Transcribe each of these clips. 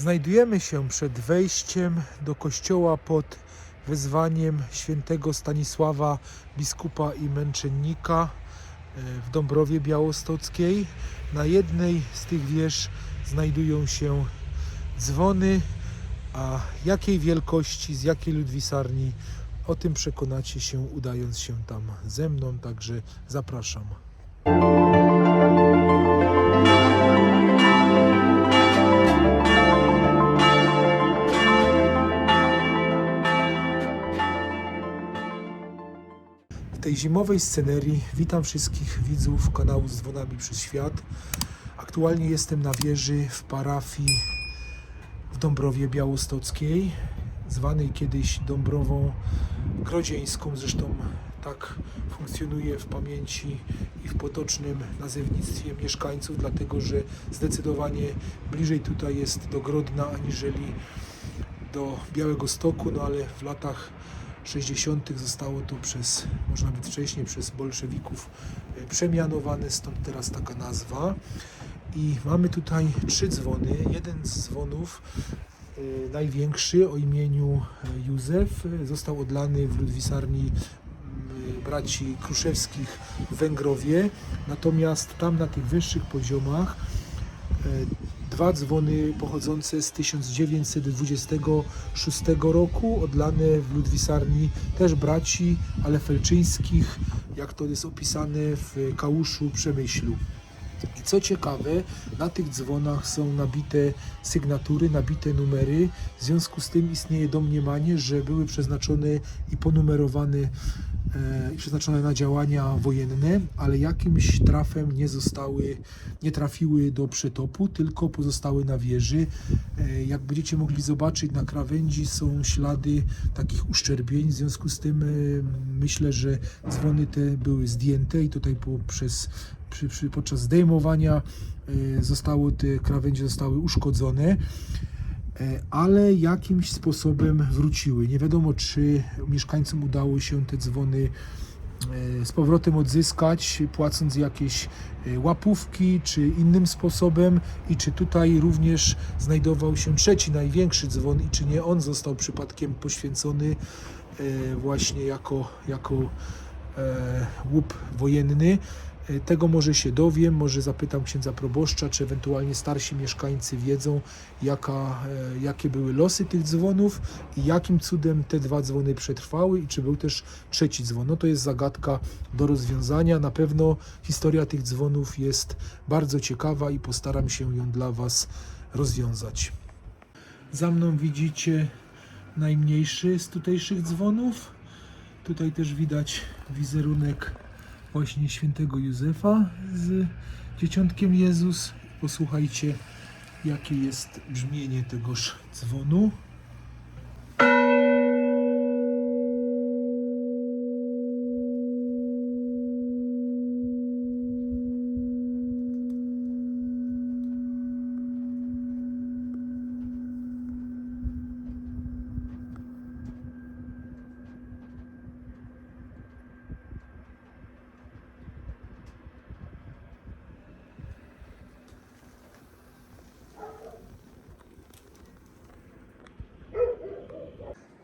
Znajdujemy się przed wejściem do kościoła pod wezwaniem świętego Stanisława, biskupa i męczennika e, w Dąbrowie Białostockiej. Na jednej z tych wież znajdują się dzwony, a jakiej wielkości, z jakiej ludwisarni, o tym przekonacie się udając się tam ze mną, także zapraszam. Tej zimowej scenerii witam wszystkich widzów kanału z dzwonami przez świat. Aktualnie jestem na wieży w parafii w Dąbrowie Białostockiej, zwanej kiedyś Dąbrową Grodzieńską. Zresztą tak funkcjonuje w pamięci i w potocznym nazewnictwie mieszkańców, dlatego że zdecydowanie bliżej tutaj jest do Grodna aniżeli do Białego Stoku, no ale w latach 60. zostało to przez, może nawet wcześniej, przez bolszewików e, przemianowane, stąd teraz taka nazwa. I mamy tutaj trzy dzwony. Jeden z dzwonów, e, największy o imieniu e, Józef, został odlany w Ludwisarni braci Kruszewskich w Węgrowie. Natomiast tam na tych wyższych poziomach dwa dzwony pochodzące z 1926 roku, odlane w Ludwisarni też braci, ale felczyńskich, jak to jest opisane w Kałuszu Przemyślu. I co ciekawe, na tych dzwonach są nabite sygnatury, nabite numery. W związku z tym istnieje domniemanie, że były przeznaczone i ponumerowane przeznaczone na działania wojenne, ale jakimś trafem nie zostały, nie trafiły do przetopu, tylko pozostały na wieży. E, Jak będziecie mogli zobaczyć, na krawędzi są ślady takich uszczerbień, w związku z tym e, myślę, że dzwony te były zdjęte i tutaj poprzez przy, przy, podczas zdejmowania e, zostało te krawędzie zostały uszkodzone, e, ale jakimś sposobem wróciły. Nie wiadomo, czy mieszkańcom udało się te dzwony e, z powrotem odzyskać, płacąc jakieś e, łapówki, czy innym sposobem, i czy tutaj również znajdował się trzeci, największy dzwon, i czy nie on został przypadkiem poświęcony e, właśnie jako, jako e, łup wojenny. E, Tego może się dowiem, może zapytam księdza proboszcza, czy ewentualnie starsi mieszkańcy wiedzą, jaka, e, jakie były losy tych dzwonów i jakim cudem te dwa dzwony przetrwały i czy był też trzeci dzwon. No to jest zagadka do rozwiązania. Na pewno historia tych dzwonów jest bardzo ciekawa i postaram się ją dla Was rozwiązać. Za mną widzicie najmniejszy z tutejszych dzwonów. Tutaj też widać wizerunek właśnie świętego Józefa z dzieciątkiem Jezus. Posłuchajcie, jakie jest brzmienie tegoż dzwonu.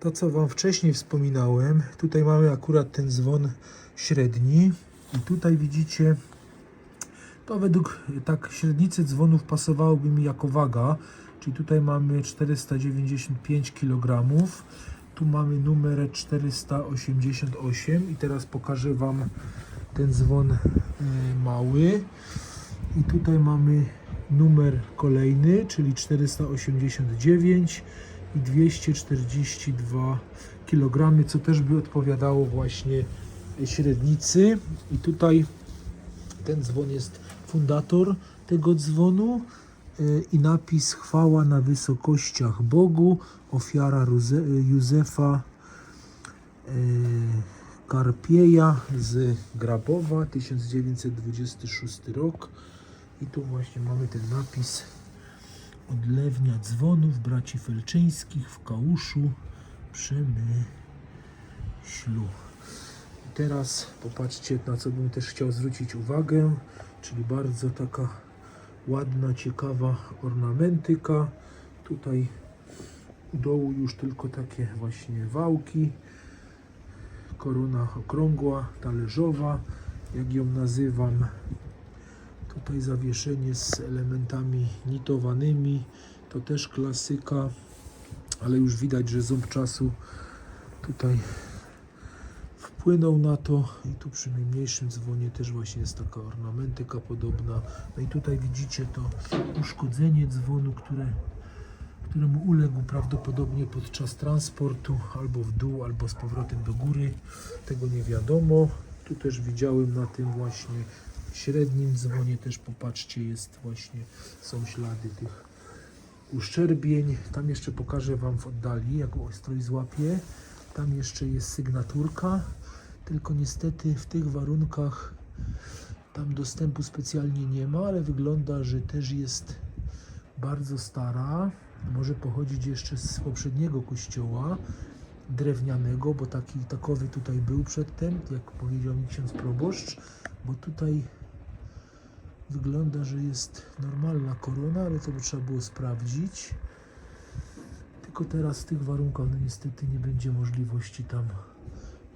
To, co Wam wcześniej wspominałem, tutaj mamy akurat ten dzwon średni. I tutaj widzicie, to według tak średnicy dzwonów pasowałoby mi jako waga, czyli tutaj mamy 495 kg, tu mamy numer 488 i teraz pokażę Wam ten dzwon y, mały. I tutaj mamy numer kolejny, czyli 489 i 242 kg, co też by odpowiadało właśnie średnicy. I tutaj ten dzwon jest fundator tego dzwonu y, i napis chwała na wysokościach Bogu, ofiara Józefa y, Karpieja z Grabowa, 1926 rok. I tu właśnie mamy ten napis odlewnia dzwonów braci Felczyńskich w Kałuszu Przemyślu. I teraz popatrzcie, na co bym też chciał zwrócić uwagę, czyli bardzo taka ładna, ciekawa ornamentyka. Tutaj u dołu już tylko takie właśnie wałki. Korona okrągła, talerzowa, jak ją nazywam. Tutaj zawieszenie z elementami nitowanymi. To też klasyka, ale już widać, że ząb czasu tutaj wpłynął na to i tu przy najmniejszym dzwonie też właśnie jest taka ornamentyka podobna. No i tutaj widzicie to uszkodzenie dzwonu, które, któremu uległ prawdopodobnie podczas transportu albo w dół, albo z powrotem do góry. Tego nie wiadomo. Tu też widziałem na tym właśnie średnim dzwonie też popatrzcie jest właśnie są ślady tych uszczerbień. Tam jeszcze pokażę Wam w oddali, jak ostrój złapie. Tam jeszcze jest sygnaturka, tylko niestety w tych warunkach tam dostępu specjalnie nie ma, ale wygląda, że też jest bardzo stara. Może pochodzić jeszcze z poprzedniego kościoła drewnianego, bo taki takowy tutaj był przedtem, jak powiedział mi ksiądz proboszcz, bo tutaj wygląda, że jest normalna korona, ale to by trzeba było sprawdzić. Tylko teraz w tych warunkach no niestety nie będzie możliwości tam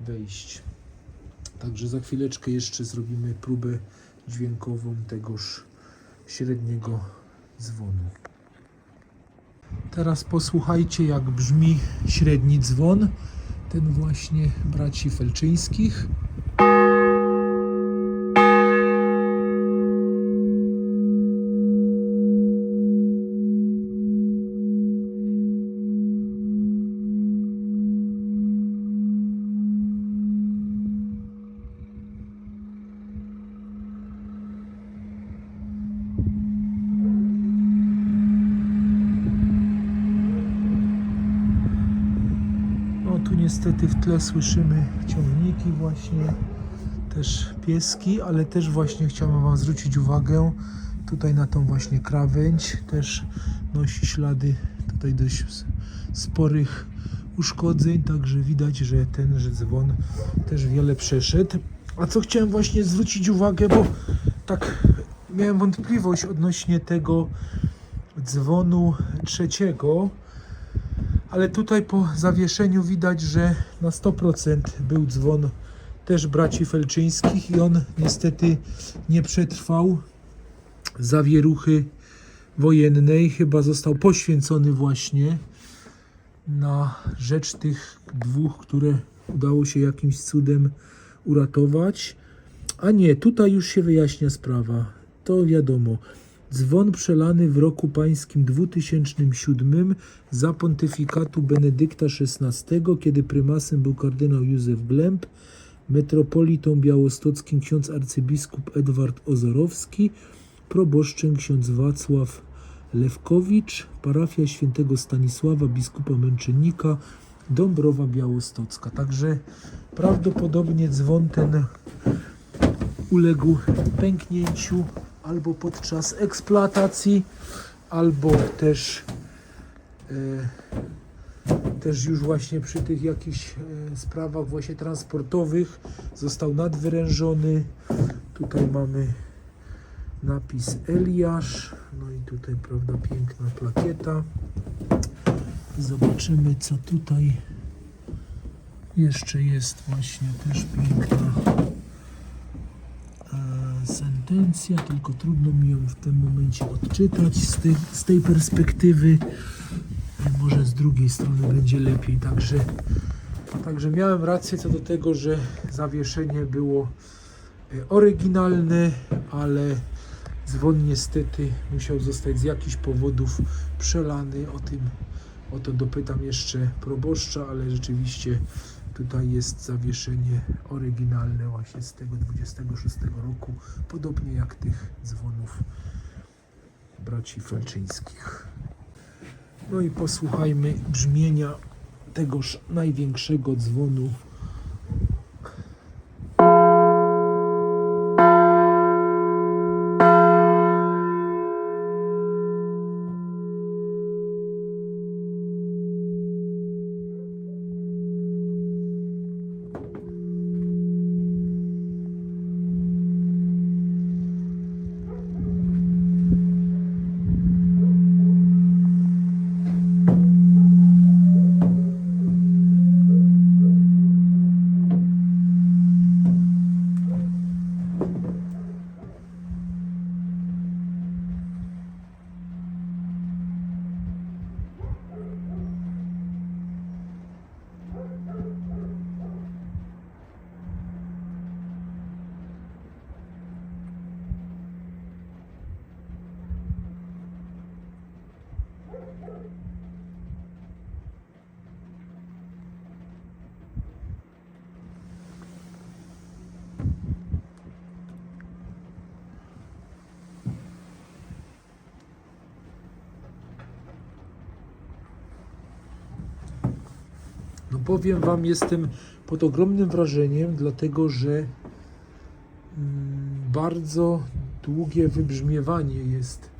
wejść. Także za chwileczkę jeszcze zrobimy próbę dźwiękową tegoż średniego dzwonu. Teraz posłuchajcie jak brzmi średni dzwon, ten właśnie braci Felczyńskich. No tu niestety w tle słyszymy ciągniki właśnie, też pieski, ale też właśnie chciałem Wam zwrócić uwagę tutaj na tą właśnie krawędź, też nosi ślady tutaj dość sporych uszkodzeń, także widać, że tenże dzwon też wiele przeszedł. A co chciałem właśnie zwrócić uwagę, bo tak miałem wątpliwość odnośnie tego dzwonu trzeciego, ale tutaj po zawieszeniu widać, że na 100% był dzwon też braci Felczyńskich i on niestety nie przetrwał zawieruchy wojennej. Chyba został poświęcony właśnie na rzecz tych dwóch, które udało się jakimś cudem uratować. A nie, tutaj już się wyjaśnia sprawa. To wiadomo. Dzwon przelany w roku pańskim 2007 za pontyfikatu Benedykta XVI, kiedy prymasem był kardynał Józef Glemp, metropolitą białostockim ksiądz arcybiskup Edward Ozorowski, proboszczem ksiądz Wacław Lewkowicz, parafia świętego Stanisława, biskupa męczennika, Dąbrowa Białostocka. Także prawdopodobnie dzwon ten uległ pęknięciu albo podczas eksploatacji, albo też e, też już właśnie przy tych jakichś e, sprawach właśnie transportowych został nadwyrężony. Tutaj mamy napis Eliasz, no i tutaj prawda piękna plakieta. Zobaczymy co tutaj jeszcze jest właśnie też piękna sentencja, tylko trudno mi ją w tym momencie odczytać z tej, z tej perspektywy. Może z drugiej strony będzie lepiej. Także, także miałem rację co do tego, że zawieszenie było e, oryginalne, ale dzwon niestety musiał zostać z jakichś powodów przelany. O tym o to dopytam jeszcze proboszcza, ale rzeczywiście tutaj jest zawieszenie oryginalne właśnie z tego 26 roku, podobnie jak tych dzwonów braci Felczyńskich. No i posłuchajmy brzmienia tegoż największego dzwonu powiem Wam, jestem pod ogromnym wrażeniem, dlatego że mm, bardzo długie wybrzmiewanie jest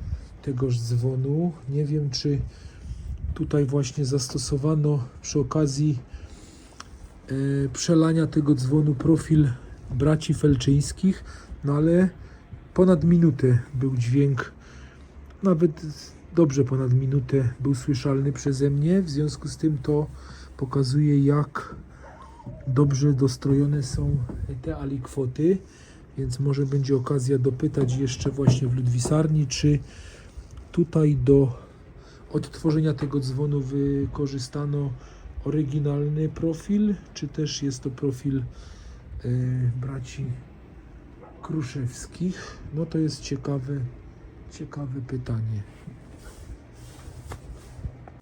tegoż dzwonu. Nie wiem, czy tutaj właśnie zastosowano przy okazji e, przelania tego dzwonu profil braci Felczyńskich, no ale ponad minutę był dźwięk, nawet dobrze ponad minutę był słyszalny przeze mnie, w związku z tym to pokazuje jak dobrze dostrojone są te alikwoty, więc może będzie okazja dopytać jeszcze właśnie w Ludwisarni, czy tutaj do odtworzenia tego dzwonu wykorzystano oryginalny profil, czy też jest to profil e, braci Kruszewskich? No to jest ciekawe, ciekawe pytanie.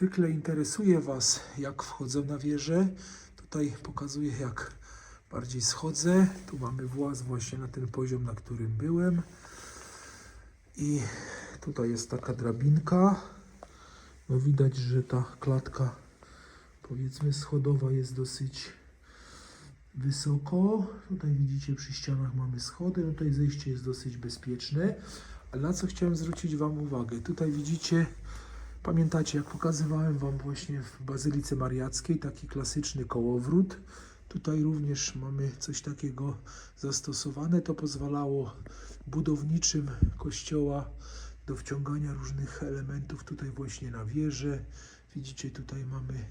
Zwykle interesuje Was, jak wchodzę na wieżę. Tutaj pokazuję, jak bardziej schodzę. Tu mamy właz właśnie na ten poziom, na którym byłem. I tutaj jest taka drabinka. No widać, że ta klatka powiedzmy schodowa jest dosyć wysoko. Tutaj widzicie przy ścianach mamy schody. No tutaj zejście jest dosyć bezpieczne. Ale na co chciałem zwrócić Wam uwagę? Tutaj widzicie, pamiętacie jak pokazywałem Wam właśnie w Bazylice Mariackiej taki klasyczny kołowrót. Tutaj również mamy coś takiego zastosowane. To pozwalało budowniczym kościoła do wciągania różnych elementów tutaj właśnie na wieżę. Widzicie, tutaj mamy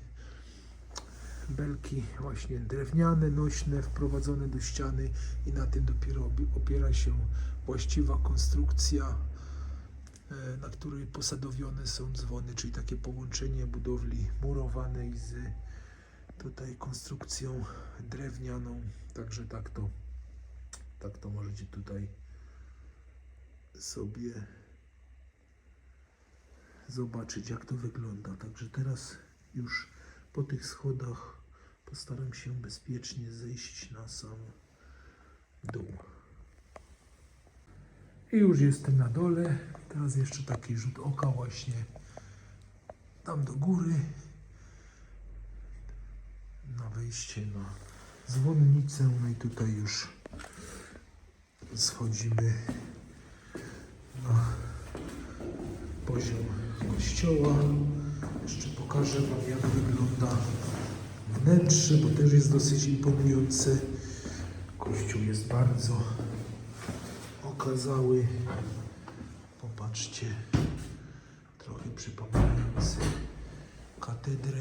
belki właśnie drewniane, nośne, wprowadzone do ściany i na tym dopiero opiera się właściwa konstrukcja, na której posadowione są dzwony, czyli takie połączenie budowli murowanej z tutaj konstrukcją drewnianą. Także tak to, tak to możecie tutaj sobie zobaczyć, jak to wygląda. Także teraz już po tych schodach postaram się bezpiecznie zejść na sam dół. I już jestem na dole. Teraz jeszcze taki rzut oka właśnie tam do góry na wejście na dzwonnicę. No i tutaj już schodzimy na poziom kościoła. Jeszcze pokażę Wam, jak wygląda wnętrze, bo też jest dosyć imponujące. Kościół jest bardzo okazały. Popatrzcie, trochę przypominający katedrę.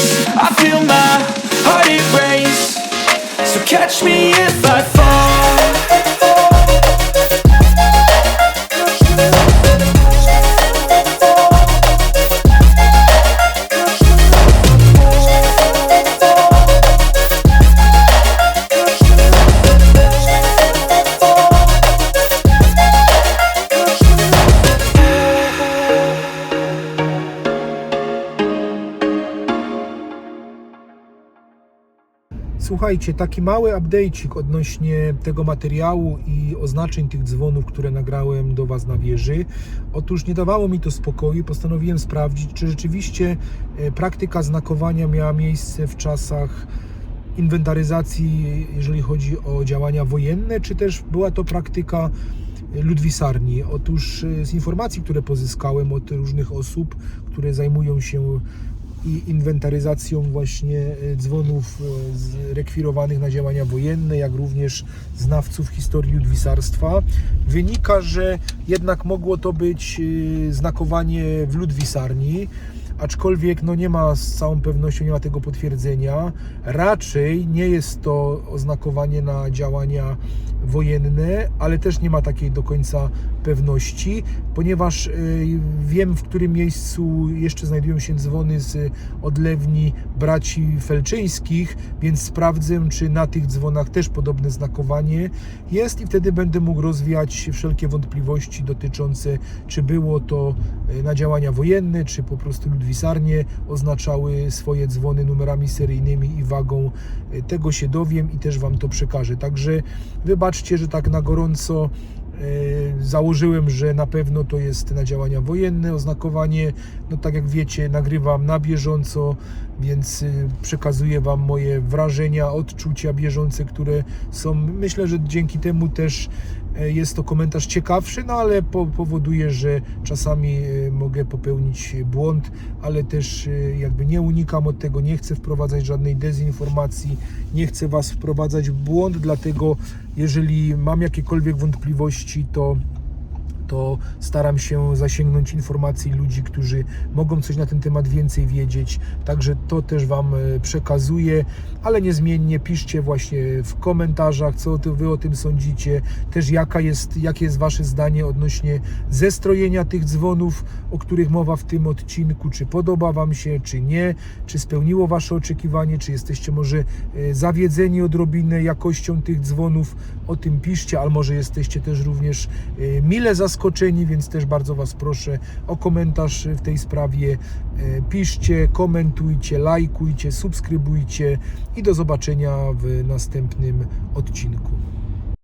feel my heart it race So catch me if I fall Słuchajcie, taki mały update'cik odnośnie tego materiału i oznaczeń tych dzwonów, które nagrałem do Was na wieży. Otóż nie dawało mi to spokoju, postanowiłem sprawdzić, czy rzeczywiście e, praktyka znakowania miała miejsce w czasach inwentaryzacji, jeżeli chodzi o działania wojenne, czy też była to praktyka ludwisarni. Otóż e, z informacji, które pozyskałem od różnych osób, które zajmują się i inwentaryzacją właśnie e, dzwonów e, rekwirowanych na działania wojenne, jak również znawców historii ludwisarstwa, wynika, że jednak mogło to być e, znakowanie w ludwisarni, aczkolwiek no nie ma z całą pewnością nie ma tego potwierdzenia. Raczej nie jest to oznakowanie na działania wojenne, ale też nie ma takiej do końca pewności, ponieważ y, wiem w którym miejscu jeszcze znajdują się dzwony z odlewni braci Felczyńskich, więc sprawdzę, czy na tych dzwonach też podobne znakowanie jest i wtedy będę mógł rozwiać wszelkie wątpliwości dotyczące, czy było to y, na działania wojenne, czy po prostu ludwisarnie oznaczały swoje dzwony numerami seryjnymi i wagą. Y, Tego się dowiem i też Wam to przekażę. Także wybaczcie, że tak na gorąco E, Założyłem, że na pewno to jest na działania wojenne oznakowanie. No tak jak wiecie, nagrywam na bieżąco, więc y, przekazuję Wam moje wrażenia, odczucia bieżące, które są. Myślę, że dzięki temu też e, jest to komentarz ciekawszy, no ale po, powoduje, że czasami e, mogę popełnić błąd, ale też e, jakby nie unikam od tego, nie chcę wprowadzać żadnej dezinformacji, nie chcę Was wprowadzać w błąd, dlatego jeżeli mam jakiekolwiek wątpliwości, to to staram się zasięgnąć informacji ludzi, którzy mogą coś na ten temat więcej wiedzieć. Także to też Wam e, przekazuję, ale niezmiennie piszcie właśnie w komentarzach, co Wy o tym sądzicie, też jaka jest, jakie jest Wasze zdanie odnośnie zestrojenia tych dzwonów, o których mowa w tym odcinku, czy podoba Wam się, czy nie, czy spełniło Wasze oczekiwanie, czy jesteście może e, zawiedzeni odrobinę jakością tych dzwonów, o tym piszcie, ale może jesteście też również e, mile zaskoczeni, więc też bardzo Was proszę o komentarz w tej sprawie. E, Piszcie, komentujcie, lajkujcie, subskrybujcie i do zobaczenia w następnym odcinku.